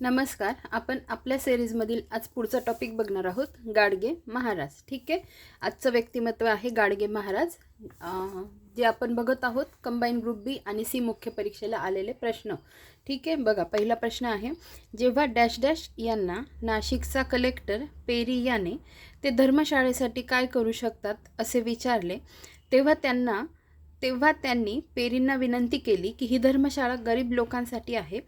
नमस्कार आपण आपल्या सिरीजमधील आज पुढचा टॉपिक बघणार आहोत गाडगे महाराज. ठीक आहे? आजचं व्यक्तिमत्व आहे गाडगे महाराज. जे आपण बघत आहोत कंबाईन ग्रुप बी आणि सी मुख्य परीक्षेला आलेले प्रश्न. ठीक आहे? बघा पहिला प्रश्न आहे जेव्हा डॅश डॅश यांना नाशिकचा कलेक्टर पेरी याने ते धर्मशाळेसाठी काय करू शकतात असे विचारले तेव्हा त्यांना तेव्हा त्यांनी पेरींना विनंती केली की ही धर्मशाळा गरीब लोकांसाठी आहे.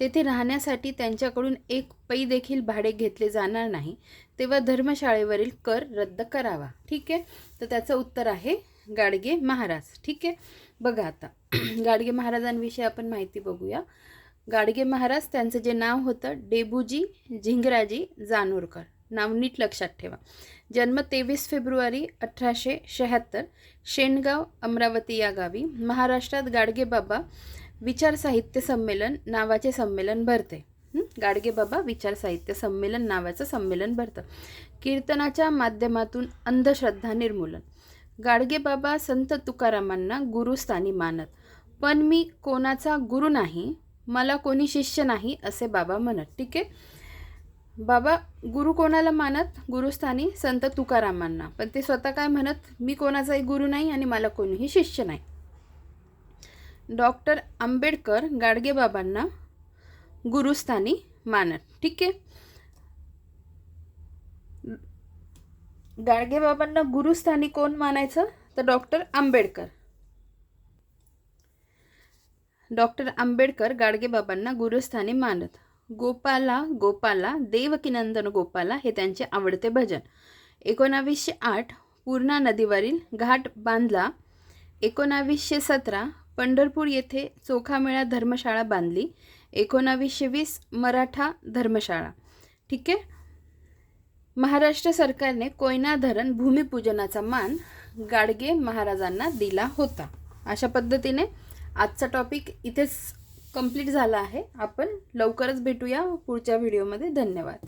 तेथे राहण्यासाठी त्यांच्याकडून एक पै देखील भाडे घेतले जाणार नाही. तेव्हा धर्मशाळेवरील कर रद्द करावा. ठीक आहे? तर त्याचं उत्तर आहे गाडगे महाराज. ठीक आहे? बघा आता. गाडगे महाराजांविषयी आपण माहिती बघूया. गाडगे महाराज त्यांचं जे नाव होतं डेबूजी झिंगराजी जानोरकर. नाव नीट लक्षात ठेवा. जन्म तेवीस फेब्रुवारी अठराशे शहात्तर. शेणगाव अमरावती या गावी महाराष्ट्रात गाडगेबाबा विचार साहित्य संमेलन नावाचे संमेलन भरते. गाडगेबाबा विचार साहित्य संमेलन नावाचं संमेलन भरतं. कीर्तनाच्या माध्यमातून अंधश्रद्धा निर्मूलन. गाडगेबाबा संत तुकारामांना गुरुस्थानी मानत. पण मी कोणाचा गुरु नाही मला कोणी शिष्य नाही असे बाबा म्हणत. ठीक आहे? बाबा गुरु कोणाला मानत? गुरुस्थानी संत तुकारामांना. पण ते स्वतः काय म्हणत? मी कोणाचाही गुरु नाही आणि मला कोणीही शिष्य नाही. डॉक्टर आंबेडकर गाडगेबाबांना गुरुस्थानी मानत. ठीक आहे? गाडगेबाबांना गुरुस्थानी कोण मानायचं? तर डॉक्टर आंबेडकर. डॉक्टर आंबेडकर गाडगेबाबांना गुरुस्थानी मानत. गोपाला गोपाला देवकीनंदन गोपाला हे त्यांचे आवडते भजन. एकोणावीसशे आठ पूर्णा नदीवरील घाट बांधला. एकोणावीसशे सतरा पंढरपूर येथे चोखामेळा धर्मशाळा बांधली. एकोणावीसशे वीस मराठा धर्मशाळा. ठीक आहे? महाराष्ट्र सरकारने कोयना धरण भूमिपूजनाचा मान गाडगे महाराजांना दिला होता. अशा पद्धतीने आजचा टॉपिक इथेच कंप्लीट झाला आहे. आपण लवकरच भेटूया पुढच्या व्हिडिओमध्ये धन्यवाद.